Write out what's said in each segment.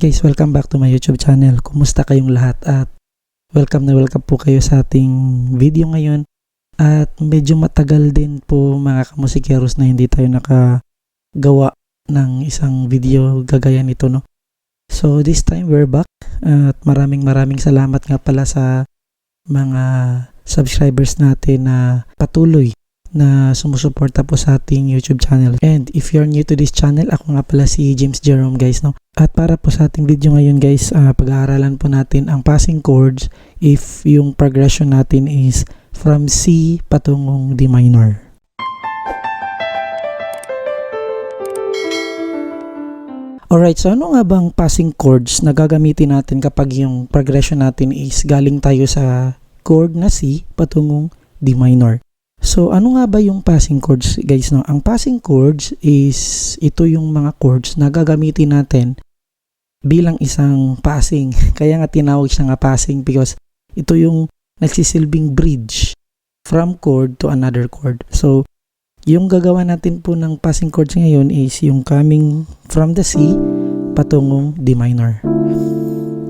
guys, welcome back to my YouTube channel. Kumusta kayong lahat at welcome na welcome po kayo sa ating video ngayon. At medyo matagal din po mga kamusikeros na hindi tayo nakagawa ng isang video gagaya nito no. So this time we're back at maraming maraming salamat nga pala sa mga subscribers natin na patuloy na sumusuporta po sa ating YouTube channel. And if you're new to this channel, ako nga pala si James Jerome guys, no? At para po sa ating video ngayon guys, ah, pag-aaralan po natin ang passing chords if yung progression natin is from C patungong D minor. Alright, so ano nga bang passing chords na gagamitin natin kapag yung progression natin is galing tayo sa chord na C patungong D minor? So, ano nga ba yung passing chords, guys? No? Ang passing chords is ito yung mga chords na gagamitin natin bilang isang passing. Kaya nga tinawag siya nga passing because ito yung nagsisilbing bridge from chord to another chord. So, yung gagawa natin po ng passing chords ngayon is yung coming from the C patungong D minor.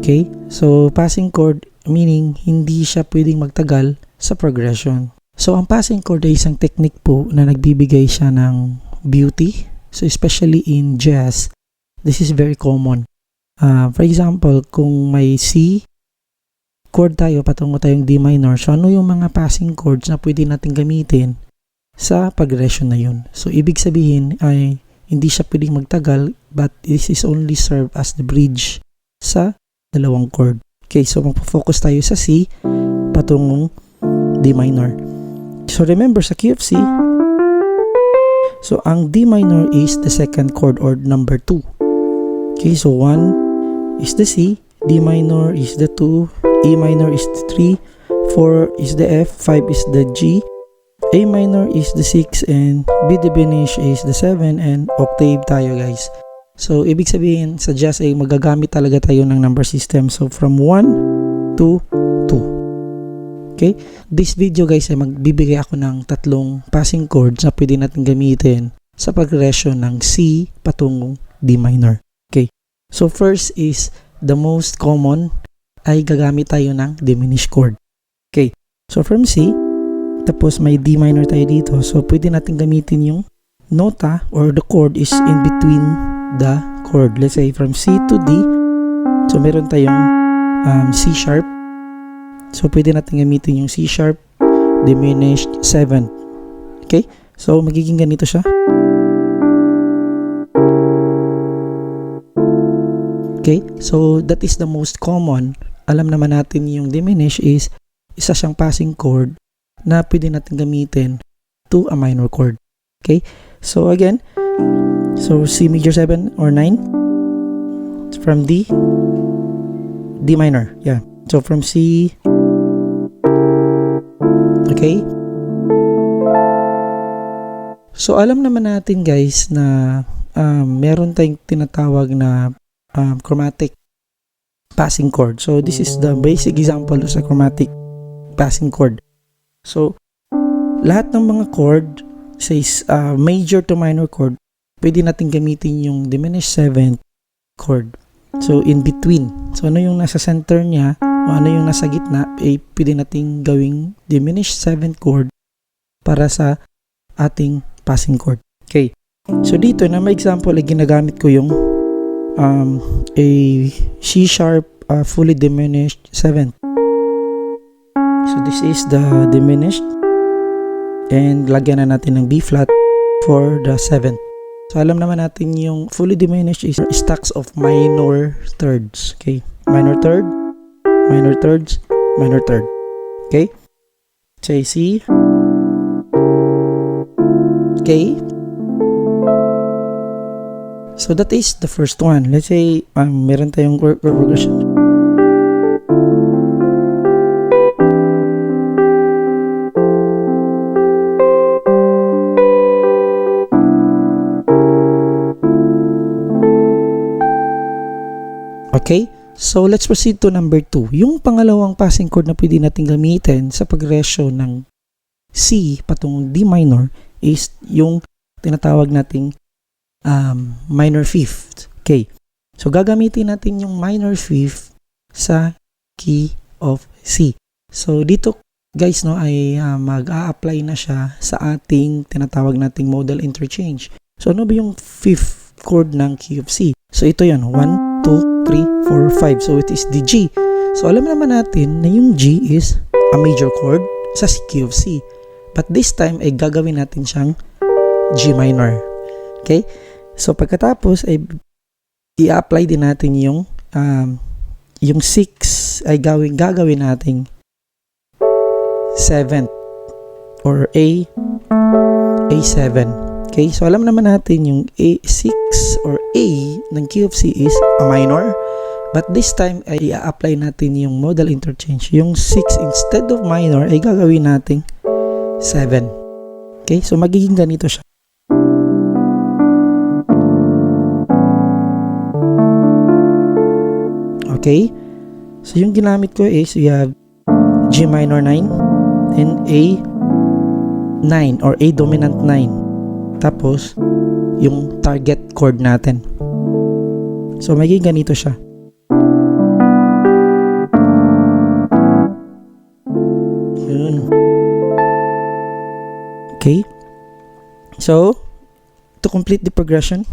Okay? So, passing chord meaning hindi siya pwedeng magtagal sa progression. So, ang passing chord ay isang technique po na nagbibigay siya ng beauty. So, especially in jazz, this is very common. Uh, for example, kung may C chord tayo, patungo tayong D minor, so ano yung mga passing chords na pwede natin gamitin sa progression na yun? So, ibig sabihin ay hindi siya pwedeng magtagal but this is only serve as the bridge sa dalawang chord. Okay, so magpo-focus tayo sa C patungong D minor. So remember sa key of C, so ang D minor is the second chord or number 2. Okay, so 1 is the C, D minor is the 2, E minor is the 3, 4 is the F, 5 is the G, A minor is the 6, and B diminished is the 7, and octave tayo guys. So, ibig sabihin, sa jazz ay magagamit talaga tayo ng number system. So, from 1 to 2. Okay? This video guys ay magbibigay ako ng tatlong passing chords na pwede natin gamitin sa progression ng C patungong D minor. Okay? So, first is the most common ay gagamit tayo ng diminished chord. Okay? So, from C, tapos may D minor tayo dito. So, pwede natin gamitin yung nota or the chord is in between the chord. Let's say from C to D. So meron tayong um, C sharp. So pwede natin gamitin yung C sharp diminished 7. Okay? So magiging ganito siya. Okay? So that is the most common. Alam naman natin yung diminish is isa siyang passing chord na pwede natin gamitin to a minor chord. Okay? So again, So C major 7 or 9 from D D minor. Yeah. So from C Okay? So alam naman natin guys na um, meron tayong tinatawag na um, chromatic passing chord. So this is the basic example sa chromatic passing chord. So lahat ng mga chord says uh, major to minor chord pwede natin gamitin yung diminished seventh chord. So, in between. So, ano yung nasa center niya o ano yung nasa gitna, eh, pwede natin gawing diminished seventh chord para sa ating passing chord. Okay. So, dito na may example, ay ginagamit ko yung um, a C sharp uh, fully diminished seventh. So, this is the diminished and lagyan na natin ng B flat for the seventh. So, alam naman natin yung fully diminished is stacks of minor thirds. Okay? Minor third, minor thirds, minor third. Okay? Say C. Okay? So, that is the first one. Let's say, um, meron tayong chord progression. So, let's proceed to number 2. Yung pangalawang passing chord na pwede natin gamitin sa progression ng C patungong D minor is yung tinatawag nating um, minor fifth. Okay. So, gagamitin natin yung minor fifth sa key of C. So, dito guys no ay uh, mag-a-apply na siya sa ating tinatawag nating modal interchange. So, ano ba yung fifth chord ng key of C? So, ito yan. 1, 2, 3, 4, 5. So, it is the G. So, alam naman natin na yung G is a major chord sa key of C. But this time ay gagawin natin siyang G minor. Okay? So pagkatapos ay i-apply din natin yung um, yung 6 ay gawin gagawin nating 7th or A A7. Okay? So alam naman natin yung A6 or A ng key of C is a minor. But this time ay i-apply natin yung modal interchange. Yung 6 instead of minor ay gagawin nating 7. Okay? So magiging ganito siya. Okay? So, yung ginamit ko is we have G minor 9 and A 9 or A dominant 9. Tapos, yung target chord natin. So, magiging ganito siya. Yun. Okay? So, to complete the progression,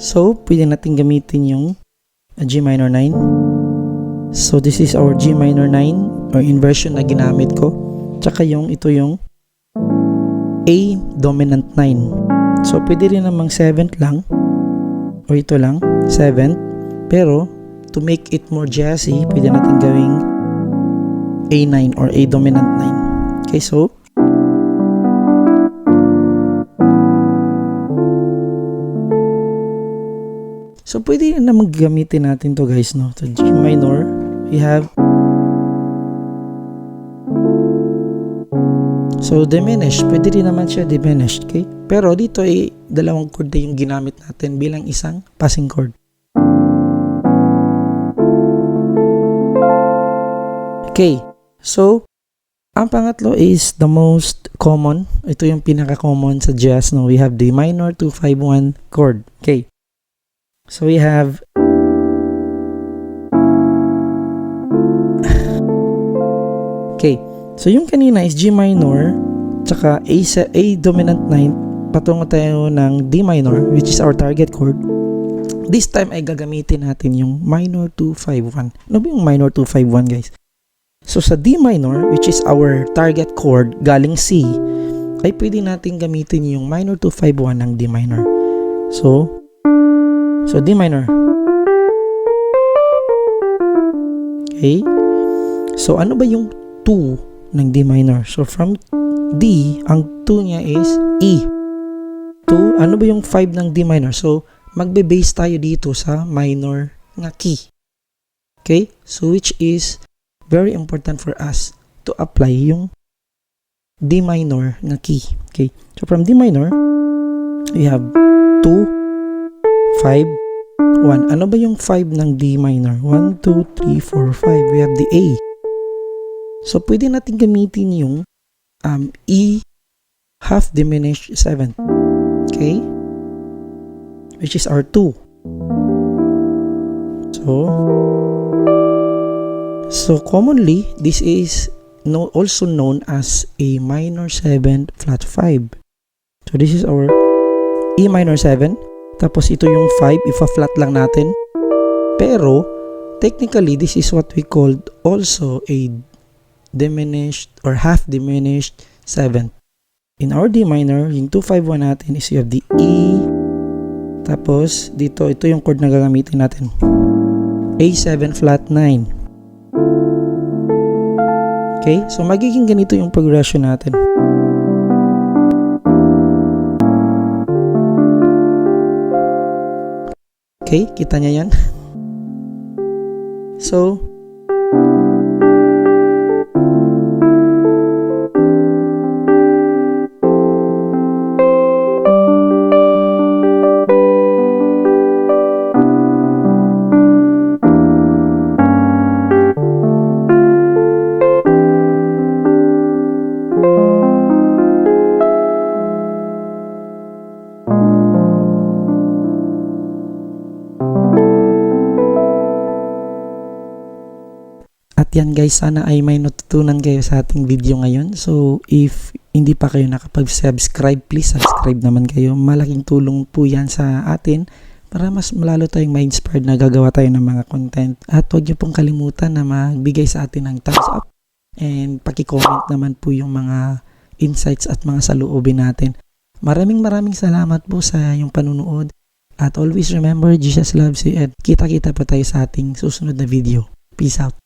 So, pwede natin gamitin yung uh, G minor 9. So, this is our G minor 9 or inversion na ginamit ko. Tsaka yung, ito yung A dominant 9. So, pwede rin namang 7th lang. O ito lang, 7th. Pero, to make it more jazzy, pwede natin gawing A9 or A dominant 9. Okay, so, pwede na maggamitin natin to guys, no? So, G minor, we have So, diminished. Pwede rin naman siya diminished, okay? Pero dito ay dalawang chord na yung ginamit natin bilang isang passing chord. Okay. So, ang pangatlo is the most common. Ito yung pinaka-common sa jazz, no? We have the minor 251 chord. Okay. So we have Okay. So yung kanina is G minor tsaka A, A dominant 9 patungo tayo ng D minor which is our target chord. This time ay gagamitin natin yung minor 251. Ano ba yung minor 251 guys? So sa D minor which is our target chord galing C ay pwede natin gamitin yung minor 251 ng D minor. So So, D minor. Okay? So, ano ba yung 2 ng D minor? So, from D, ang 2 niya is E. 2, ano ba yung 5 ng D minor? So, magbe-base tayo dito sa minor nga key. Okay? So, which is very important for us to apply yung D minor nga key. Okay? So, from D minor, we have 2, 5, 1. Ano ba yung 5 ng D minor? 1, 2, 3, 4, 5. We have the A. So, pwede natin gamitin yung um, E half diminished 7. Okay? Which is our 2. So, so commonly, this is no, also known as a minor 7 flat 5. So, this is our E minor 7 tapos ito yung 5, ifa-flat lang natin. Pero, technically, this is what we called also a diminished or half diminished 7th. In our D minor, yung 251 natin is you have the E. Tapos, dito, ito yung chord na gagamitin natin. A7 flat 9. Okay? So, magiging ganito yung progression natin. Okay, kita niya yan? So, yan guys, sana ay may natutunan kayo sa ating video ngayon. So if hindi pa kayo nakapag-subscribe, please subscribe naman kayo. Malaking tulong po yan sa atin para mas malalo tayong ma-inspired na gagawa tayo ng mga content. At huwag niyo pong kalimutan na magbigay sa atin ng thumbs up and paki-comment naman po yung mga insights at mga saloobin natin. Maraming maraming salamat po sa yung panunood. At always remember, Jesus loves you and kita-kita pa tayo sa ating susunod na video. Peace out.